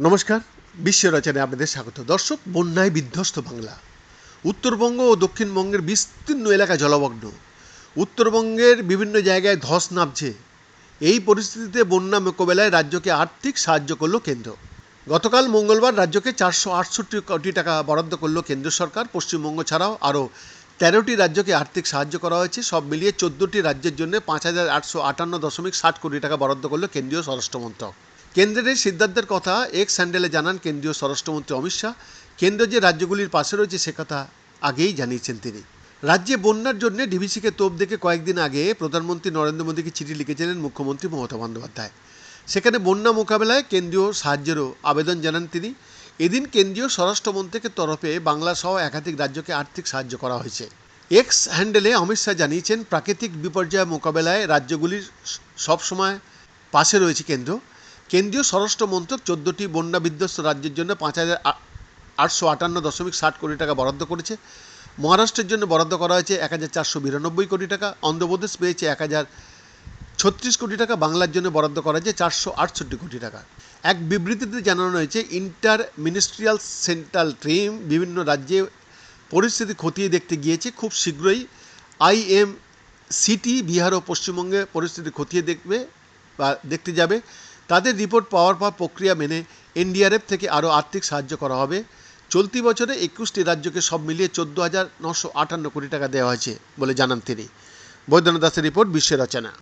নমস্কার, বিশ্ব রচনায় আপনাদের স্বাগত। দর্শক, বন্যায় বিধ্বস্ত বাংলা। উত্তরবঙ্গ ও দক্ষিণবঙ্গের বিস্তীর্ণ এলাকা জলমগ্ন। উত্তরবঙ্গের বিভিন্ন জায়গায় ধস নামছে। এই পরিস্থিতিতে বন্যা মোকাবেলায় রাজ্যকে আর্থিক সাহায্য করল কেন্দ্র। গতকাল মঙ্গলবার রাজ্যকে চারশো আটষট্টি কোটি টাকা বরাদ্দ করল কেন্দ্র সরকার। পশ্চিমবঙ্গ ছাড়াও আরও তেরোটি রাজ্যকে আর্থিক সাহায্য করা হয়েছে। সব মিলিয়ে চোদ্দোটি রাজ্যের জন্য পাঁচ হাজার আটশো আটান্ন দশমিক ষাট কোটি টাকা বরাদ্দ করল কেন্দ্রীয় স্বরাষ্ট্রমন্ত্রক। কেন্দ্রের এই সিদ্ধান্তের কথা এক্স স্যান্ডেলে জানান কেন্দ্রীয় স্বরাষ্ট্রমন্ত্রী অমিত শাহ। কেন্দ্র যে রাজ্যগুলির পাশে রয়েছে সে কথা আগেই জানিয়েছেন তিনি। রাজ্যে বন্যার জন্য ডিভিসিকে তোপ দেখে কয়েকদিন আগে প্রধানমন্ত্রী নরেন্দ্র মোদীকে চিঠি লিখেছিলেন মুখ্যমন্ত্রী মমতা বন্দ্যোপাধ্যায়। সেখানে বন্যা মোকাবেলায় কেন্দ্রীয় সাহায্যেরও আবেদন জানান তিনি। এদিন কেন্দ্রীয় স্বরাষ্ট্রমন্ত্রকের তরফে বাংলা সহ একাধিক রাজ্যকে আর্থিক সাহায্য করা হয়েছে। এক্স হ্যান্ডেলে অমিত শাহ জানিয়েছেন, প্রাকৃতিক বিপর্যয় মোকাবেলায় রাজ্যগুলির সবসময় পাশে রয়েছে কেন্দ্র। কেন্দ্রীয় স্বরাষ্ট্র মন্ত্রক চোদ্দোটি বন্যা বিধ্বস্ত রাজ্যের জন্য পাঁচ হাজার আটশো আটান্ন দশমিক ষাট কোটি টাকা বরাদ্দ করেছে। মহারাষ্ট্রের জন্য বরাদ্দ করা হয়েছে এক হাজার চারশো বিরানব্বই কোটি টাকা। অন্ধ্রপ্রদেশ পেয়েছে এক হাজার ছত্রিশ কোটি টাকা বাংলার জন্য বরাদ্দ করা হয়েছে চারশো আটষট্টি কোটি টাকা। এক বিবৃতিতে জানানো হয়েছে ইন্টার মিনিস্ট্রিয়াল সেন্ট্রাল টিম বিভিন্ন রাজ্যে পরিস্থিতি খতিয়ে দেখতে গিয়েছে। খুব শীঘ্রই আইএম সিটি বিহার ও পশ্চিমবঙ্গে পরিস্থিতি খতিয়ে দেখবে বা দেখতে যাবে। তাদের রিপোর্ট পাওয়ার পর প্রক্রিয়া মেনে এনডিআরএফ থেকে আরও আর্থিক সাহায্য করা হবে। চলতি বছরে একুশটি রাজ্যকে সব মিলিয়ে চোদ্দ হাজার নশো আটান্ন কোটি টাকা দেওয়া হয়েছে বলে জানান তিনি। বৈদ্যনাথ দাসের রিপোর্ট বিশ্বের রচনা